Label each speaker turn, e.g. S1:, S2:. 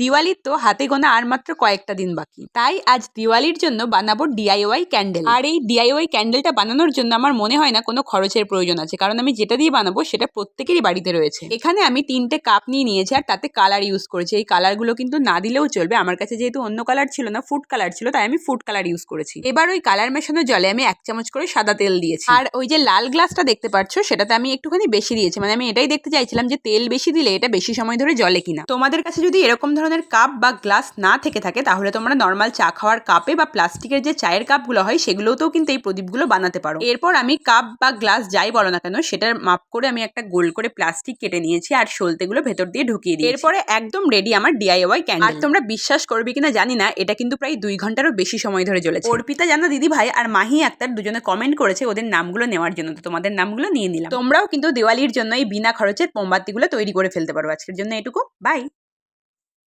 S1: দিওয়ালির তো হাতে গোনা আর মাত্র কয়েকটা দিন বাকি। তাই আজ দিওয়ালির জন্য বানাবো ডিআইওয়াই ক্যান্ডেল আর এই ডিআইওয়াই ক্যান্ডেলটা বানানোর জন্য আমার মনে হয় না কোনো খরচের প্রয়োজন আছে, কারণ আমি যেটা দিয়ে বানাবো সেটা প্রত্যেকেরই বাড়িতে রয়েছে। এখানে আমি তিনটে কাপ নিয়ে নিয়েছি আর তাতে কালার ইউজ করেছি। এই কালারগুলো কিন্তু না দিলেও চলবে। আমার কাছে যেহেতু অন্য কালার ছিল না ফুড কালার ছিল, তাই আমি ফুড কালার ইউজ করেছি। এবার ওই কালার মেশানো জলে আমি এক চামচ করে সাদা তেল দিয়েছি। আর ওই যে লাল গ্লাসটা দেখতে পাচ্ছ সেটাতে আমি একটুখানি বেশি দিয়েছি। মানে আমি এটাই দেখতে চাইছিলাম যে তেল বেশি দিলে এটা বেশি সময় ধরে জলে কিনা। তোমাদের কাছে যদি এরকম ধরনের কাপ বা গ্লাস না থেকে থাকে, তাহলে তোমরা নর্মাল চা খাওয়ার কাপে বা প্লাস্টিকের যে চায়ের কাপগুলো হয়, সেগুলোতেও কিন্তু এই প্রদীপগুলো বানাতে পারো। এরপর আমি কাপ বা গ্লাস যাই বলো না কেন, সেটার মাপ করে আমি একটা গোল করে প্লাস্টিক কেটে নিয়েছি আর সলতেগুলো ভেতর দিয়ে ঢুকিয়ে দিই এরপরে একদম রেডি আমার ডিআইওয়াই ক্যান্ডেল আর তোমরা বিশ্বাস করবে কিনা জানি না, এটা কিন্তু প্রায় দুই ঘন্টারও বেশি সময় ধরে চলেছে অর্পিতা জানা দিদি ভাই আর মাহি আক্তার দুজনে কমেন্ট করেছে ওদের নামগুলো নেওয়ার জন্য, তো তোমাদের নামগুলো নিয়ে নিলাম। তোমরাও কিন্তু দিওয়ালির জন্য এই বিনা খরচের মোমবাতিগুলো তৈরি করে ফেলতে পারো। আজকের জন্য এটুকু। বাই